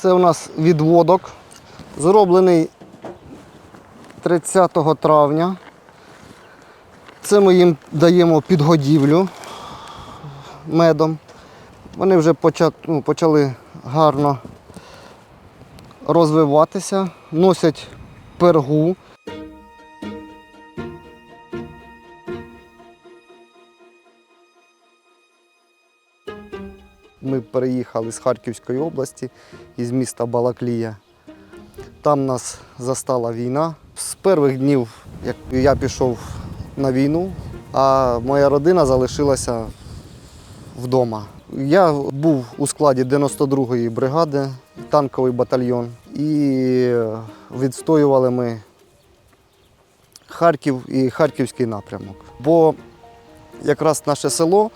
Це у нас відводок, зроблений 30 травня. Це ми їм даємо підгодівлю медом. Вони вже ну, почали гарно розвиватися, носять пергу. Ми переїхали з Харківської області, із міста Балаклія. Там нас застала війна. З перших днів, як я пішов на війну, а моя родина залишилася вдома. Я був у складі 92-ї бригади, танковий батальйон, і відстоювали ми Харків і Харківський напрямок. Бо якраз наше село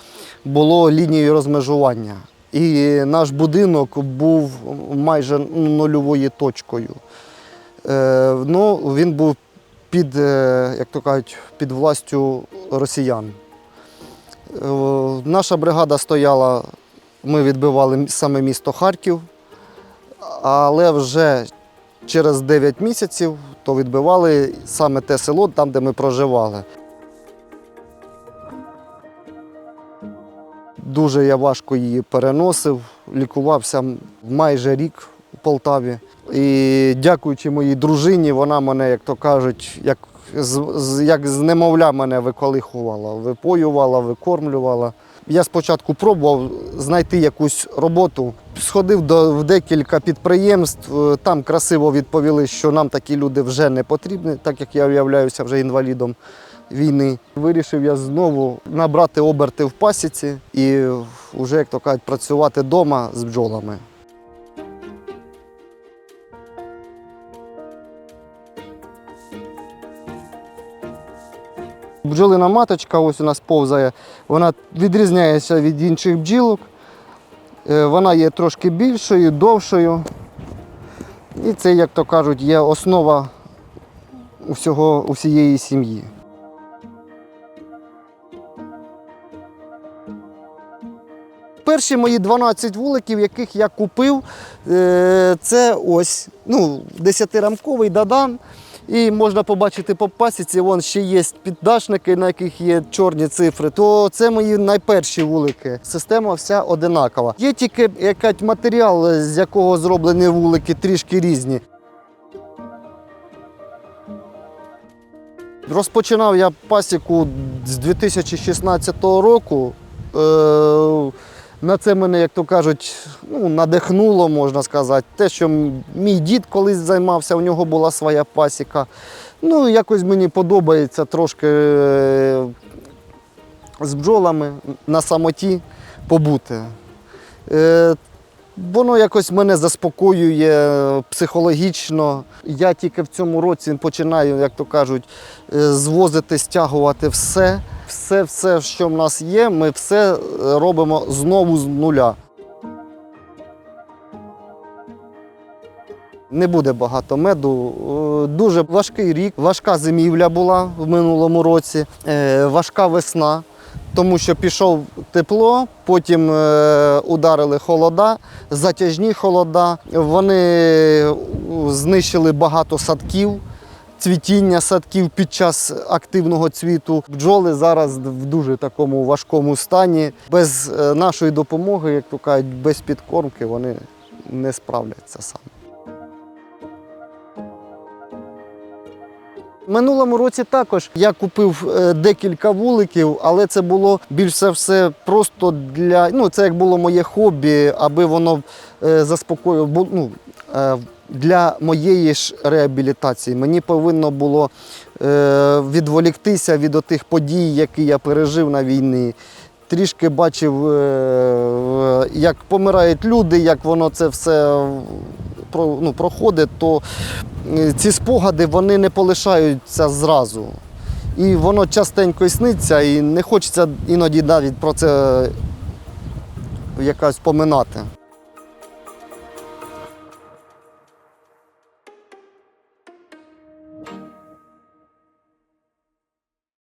було лінією розмежування. І наш будинок був майже нульовою точкою. Е, ну, він був під, е, як то кажуть, під властю росіян. Е, наша бригада стояла, ми відбивали саме місто Харків, але вже через 9 місяців то відбивали саме те село, там, де ми проживали. Дуже я важко її переносив, лікувався майже рік у Полтаві. І дякуючи моїй дружині, вона мене, як то кажуть, як з, як з немовля мене виколихувала, випоювала, викормлювала. Я спочатку пробував знайти якусь роботу, сходив до в декілька підприємств, е, там красиво відповіли, що нам такі люди вже не потрібні, так як я являюся вже інвалідом війни. Вирішив я знову набрати оберти в пасіці і вже, як то кажуть, працювати вдома з бджолами. Бджолина маточка, ось у нас повзає, вона відрізняється від інших бджілок. Е, Вона є трошки більшою, довшою. І це, як то кажуть, є основа усього, усієї сім'ї. Перші мої 12 вуликів, яких я купив, е, це ось ну, 10-рамковий дадан. І можна побачити по пасіці, вон ще є піддашники, на яких є чорні цифри. То це мої найперші вулики. Система вся одинакова. Є тільки якийсь матеріал, з якого зроблені вулики, трішки різні. Розпочинав я пасіку з 2016 року. Е, на це мене, як то кажуть, ну, надихнуло, можна сказати. Те, що мій дід колись займався, у нього була своя пасіка. Ну, якось мені подобається трошки е, з бджолами на самоті побути. Е, Воно якось мене заспокоює психологічно. Я тільки в цьому році починаю, як то кажуть, е, звозити, стягувати все. Все, все, що в нас є, ми все е, робимо знову з нуля. Не буде багато меду. Е, Дуже важкий рік, важка зимівля була в минулому році, е, важка весна, тому що пішов тепло, потім е, ударили холода, затяжні холода. Вони знищили багато садків. Цвітіння садків під час активного цвіту. Бджоли зараз в дуже такому важкому стані. Без е, нашої допомоги, як то кажуть, без підкормки вони не справляться самі. Минулому році також я купив е, декілька вуликів, але це було більш за все просто для ну це як було моє хобі, аби воно е, заспокоїло. Ну, е, для моєї ж реабілітації мені повинно було відволіктися від тих подій, які я пережив на війні. Трішки бачив, як помирають люди, як воно це все ну, проходить, то е, ці спогади вони не полишаються зразу. І воно частенько сниться, і не хочеться іноді навіть про це якось поминати.